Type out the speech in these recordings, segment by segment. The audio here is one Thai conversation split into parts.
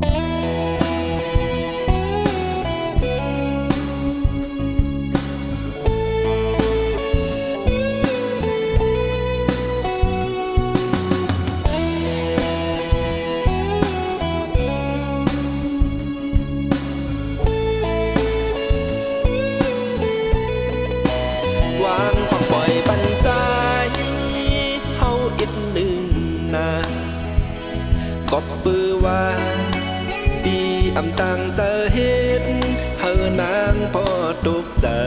วางความป ตังเจอเฮ็ดเฮอนางพอตุกเจอ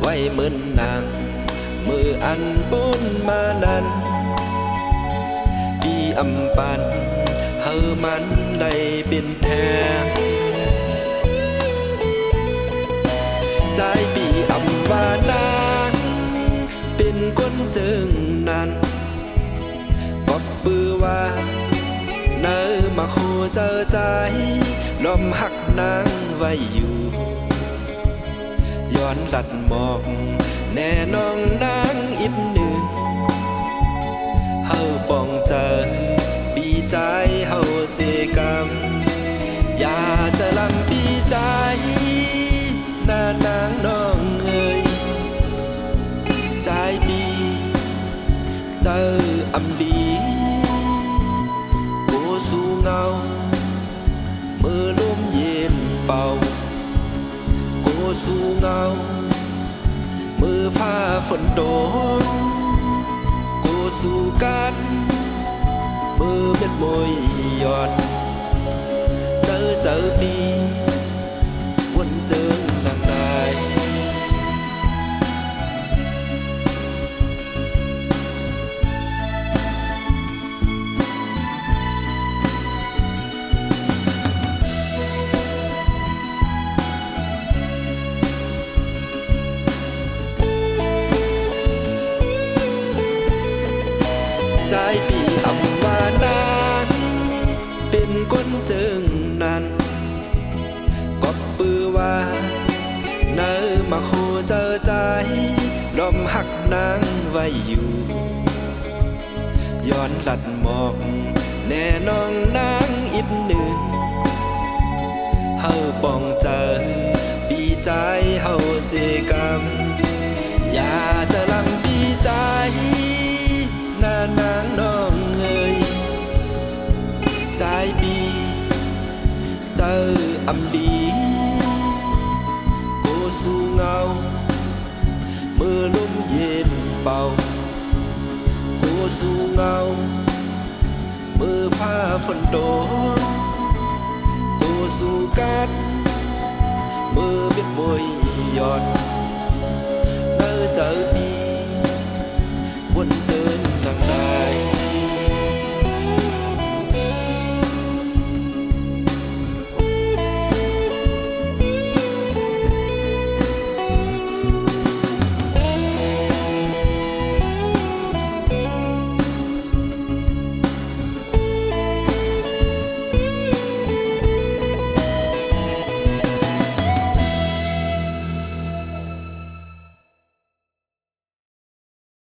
ไว้เหมือนนาง มืออันปุ้นมานั้นดีอำปันเฮอมันได้เป็นแทนใจปีอำวาน มาโคเจอใจลมหักนางไว้อยู่ ย้อนหลัดหมอก แน่นองนางอีกหนึ่งเฮาปองเจอ สู่เงา มือผ้าฝนโดนกูสู่กันมือเม็ดมวยหยอดเจอเจอปี มหักนางไว้อยู่ย้อนหลัดหมอก แน่น้องนางอีกหนึ่งเฮาปองเจอปีใจเฮาเสกรรมอย่าจะลำปีใจหน้านางน้องเอ่ยใจดีเจออำดีโกสู่เงามือ yên bầu cô sông ngao. Mưa pha phần đổ cô sông cát. Mưa biết bồi giọt nơi giờ